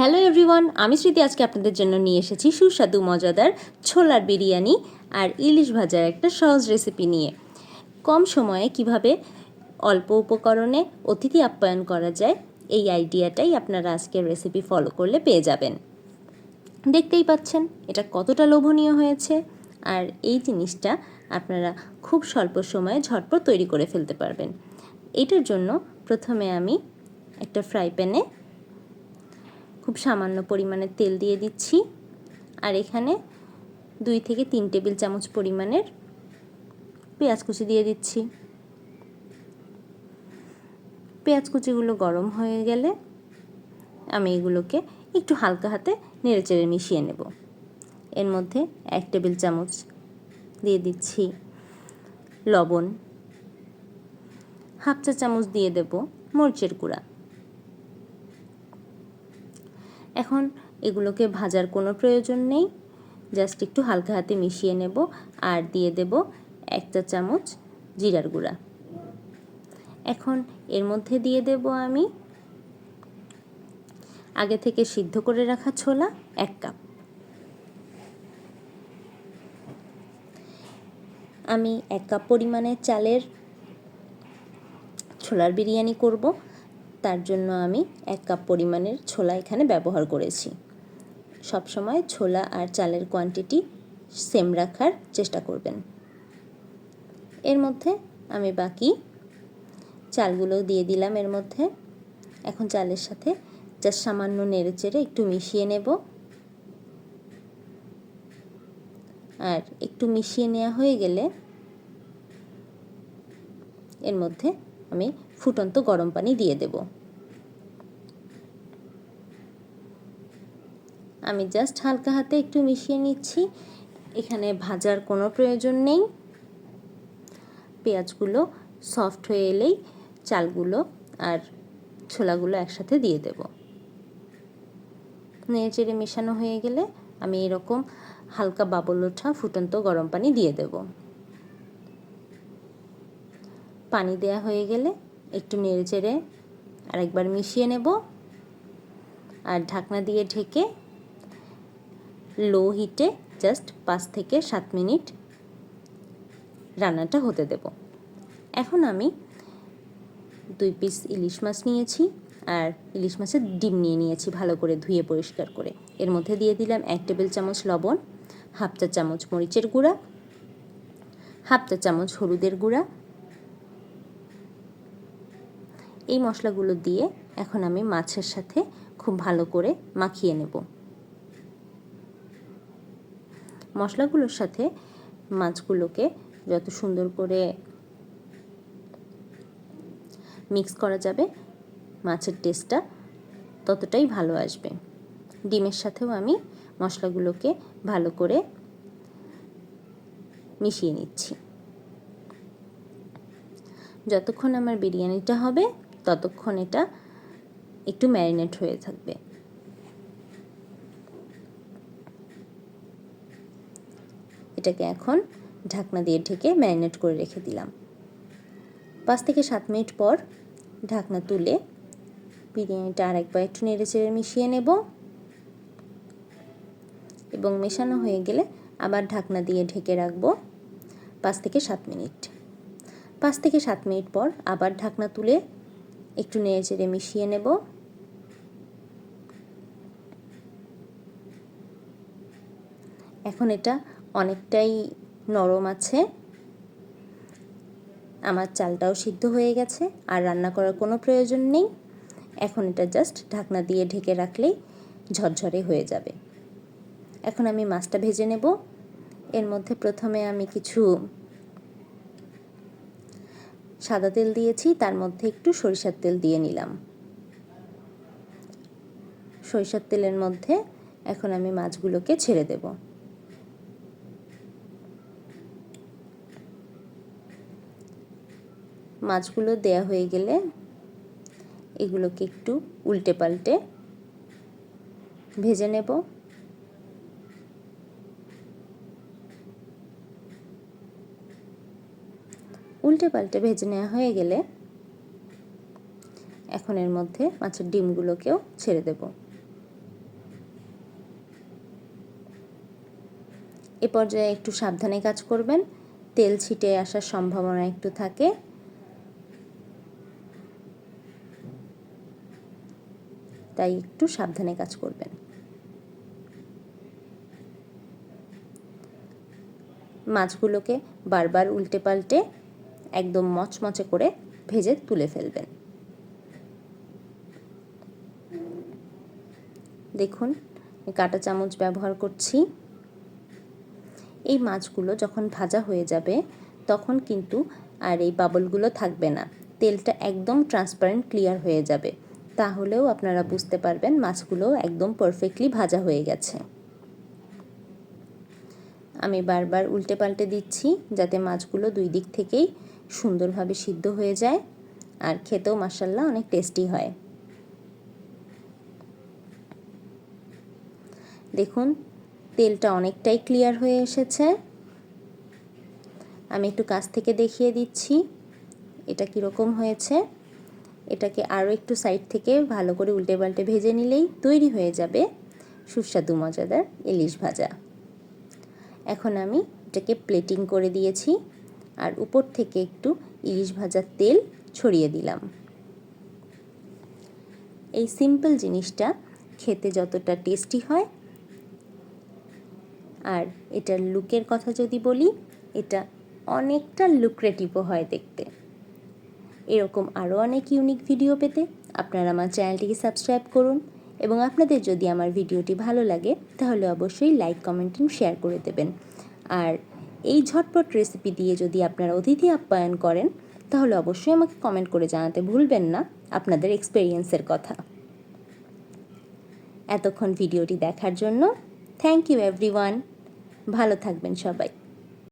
Hello everyone আমি স্মৃতি, আজকে আপনাদের জন্য নিয়ে এসেছি সুস্বাদু, মজাদার ছোলার বিরিয়ানি আর ইলিশ ভাজার একটা সহজ রেসিপি নিয়ে। কম সময়ে কীভাবে অল্প উপকরণে অতিথি আপ্যায়ন করা যায়, এই আইডিয়াটাই আপনারা আজকের রেসিপি ফলো করলে পেয়ে যাবেন। দেখতেই পাচ্ছেন, এটা কতটা লোভনীয় হয়েছে আর এই জিনিসটা আপনারা খুব স্বল্প সময়ে ঝটপট তৈরি করে ফেলতে পারবেন। এটার জন্য প্রথমে আমি একটা ফ্রাই প্যানে খুব সামান্য পরিমাণে তেল দিয়ে দিচ্ছি। আর এখানে দুই থেকে তিন টেবিল চামচ পরিমাণের পেঁয়াজ কুচি দিয়ে দিচ্ছি। পেঁয়াজ কুচিগুলো গরম হয়ে গেলে আমি এগুলোকে একটু হালকা হাতে নেড়ে চেড়ে মিশিয়ে নেব। এর মধ্যে এক টেবিল চামচ দিয়ে দিচ্ছি লবণ। হাফ চা চামচ দিয়ে দেব মরিচের গুঁড়া। এখন এগুলোকে ভাজার কোনো প্রয়োজন নেই। জাস্ট একটু হালকা হাতে মিশিয়ে নেব আর দিয়ে দেব এক চা চামচ জিরার গুঁড়া। এখন এর মধ্যে দিয়ে দেব আমি আগে থেকে সিদ্ধ করে রাখা ছোলা এক কাপ। আমি এক কাপ পরিমাণে চালের ছোলার বিরিয়ানি করব। তার জন্য আমি এক কাপ পরিমাণের ছোলা এখানে ব্যবহার করেছি। সব সময় ছোলা আর চালের কোয়ান্টিটি সেম রাখার চেষ্টা করবেন। এর মধ্যে আমি বাকি চালগুলো দিয়ে দিলাম এর মধ্যে। এখন চালের সাথে জাস্ট সামান্য নেড়ে চেড়ে একটু মিশিয়ে নেব। আর একটু মিশিয়ে নেওয়া হয়ে গেলে এর মধ্যে আমি ফুটন্ত গরম পানি দিয়ে দেব। আমি জাস্ট হালকা হাতে একটু মিশিয়ে নিচ্ছি। এখানে ভাজার কোনো প্রয়োজন নেই। পেঁয়াজগুলো সফট হয়ে এলেই চালগুলো আর ছোলাগুলো একসাথে দিয়ে দেব। নেড়ে চেড়ে মেশানো হয়ে গেলে আমি এরকম হালকা বাবল ওঠা ফুটন্ত গরম পানি দিয়ে দেবো। পানি দেয়া হয়ে গেলে একটু নেড়ে চেড়ে আরেকবার মিশিয়ে নেব আর ঢাকনা দিয়ে ঢেকে লো হিটে জাস্ট পাঁচ থেকে সাত মিনিট রান্নাটা হতে দেব। এখন আমি দুই পিস ইলিশ মাছ নিয়েছি আর ইলিশ মাছের ডিম নিয়ে নিয়েছি ভালো করে ধুয়ে পরিষ্কার করে। এর মধ্যে দিয়ে দিলাম এক টেবিল চামচ লবণ, হাফ চা চামচ মরিচের গুঁড়া, হাফ চা চামচ হলুদের গুঁড়া এই মশলাগুলো দিয়ে এখন আমি মাছের সাথে খুব ভালো করে মাখিয়ে নেব। মশলাগুলোর সাথে মাছগুলোকে যত সুন্দর করে মিক্স করা যাবে, মাছের টেস্টটা ততটাই ভালো আসবে। ডিমের সাথেও আমি মশলাগুলোকে ভালো করে মিশিয়ে নিচ্ছি। যতক্ষণ আমার বিরিয়ানিটা হবে ততক্ষণ এটা একটু ম্যারিনেট হয়ে থাকবে। এটাকে এখন ঢাকনা দিয়ে ঢেকে ম্যারিনেট করে রেখে দিলাম। পাঁচ থেকে সাত মিনিট পর ঢাকনা তুলে বিরিয়ানিটা আরেকবার একটু নেড়ে চেড়ে মিশিয়ে নেব। এবং মেশানো হয়ে গেলে আবার ঢাকনা দিয়ে ঢেকে রাখব পাঁচ থেকে সাত মিনিট। পাঁচ থেকে সাত মিনিট পর আবার ঢাকনা তুলে একটু নেড়ে চেড়ে মিশিয়ে নেব। এখন এটা অনেকটাই নরম আছে। আমার চালটাও সিদ্ধ হয়ে গেছে, আর রান্না করার কোনো প্রয়োজন নেই। এখন এটা জাস্ট ঢাকনা দিয়ে ঢেকে রাখলেই ঝরঝরে হয়ে যাবে। এখন আমি মাছটা ভেজে নেব। এর মধ্যে প্রথমে আমি কিছু সাদা তেল দিয়েছি, তার মধ্যে একটু সরিষার তেল দিয়ে নিলাম। সরিষার তেলের মধ্যে এখন আমি মাছগুলোকে ছেড়ে দেব। মাছগুলো দেয়া হয়ে গেলে এগুলোকে একটু উল্টে পাল্টে ভেজে নেব। উল্টে পাল্টে ভেজে নেওয়া হয়ে গেলে এখন এর মধ্যে মাছের ডিমগুলোকেও ছেড়ে দেব। এ পর্যায়ে একটু সাবধানে কাজ করবেন। তেল ছিটে আসার সম্ভাবনা একটু থাকে। তাই একটু সাবধানে কাজ করবেন। মাছগুলোকে বারবার উল্টে পাল্টে একদম মচমচে করে ভেজে তুলে ফেলবেন। দেখুন কাঁটা চামচ ব্যবহার করছি। এই মাছগুলো যখন ভাজা হয়ে যাবে, তখন কিন্তু আর এই বাবলগুলো থাকবে না। তেলটা একদম ট্রান্সপারেন্ট ক্লিয়ার হয়ে যাবে। তাহলেও আপনারা বুঝতে পারবেন মাছগুলো একদম পারফেক্টলি ভাজা হয়ে গেছে। আমি বারবার উল্টে পাল্টে দিচ্ছি যাতে মাছগুলো দুই দিক থেকেই সুন্দরভাবে সিদ্ধ হয়ে যায় আর খেতেও মাসাল্লাহ অনেক টেস্টি হয়। দেখুন, তেলটা অনেকটাই ক্লিয়ার হয়ে এসেছে। আমি একটু কাছ থেকে দেখিয়ে দিচ্ছি, এটা কীরকম হয়েছে। এটাকে আরও একটু সাইড থেকে ভালো করে উল্টে পাল্টে ভেজে নিলেই তৈরি হয়ে যাবে সুস্বাদু, মজাদার ইলিশ ভাজা। এখন আমি এটাকে প্লেটিং করে দিয়েছি। আর উপর থেকে একটু ইলিশ ভাজার তেল ছড়িয়ে দিলাম। এই সিম্পল জিনিসটা খেতে যতটা টেস্টি হয়, আর এটার লুকের কথা যদি বলি, এটা অনেকটা লুক্রেটিভও হয় দেখতে। এরকম আরও অনেক ইউনিক ভিডিও পেতে আপনারা আমার চ্যানেলটিকে সাবস্ক্রাইব করুন এবং আপনাদের যদি আমার ভিডিওটি ভালো লাগে, তাহলে অবশ্যই লাইক কমেন্ট শেয়ার করে দেবেন। আর এই ঝটপট রেসিপি দিয়ে যদি আপনারা অতিথি আপ্যায়ন করেন, তাহলে অবশ্যই আমাকে কমেন্ট করে জানাতে ভুলবেন না আপনাদের এক্সপেরিয়েন্সের কথা। এতক্ষণ ভিডিওটি দেখার জন্য থ্যাংক ইউ এভরিওয়ান ভালো থাকবেন সবাই।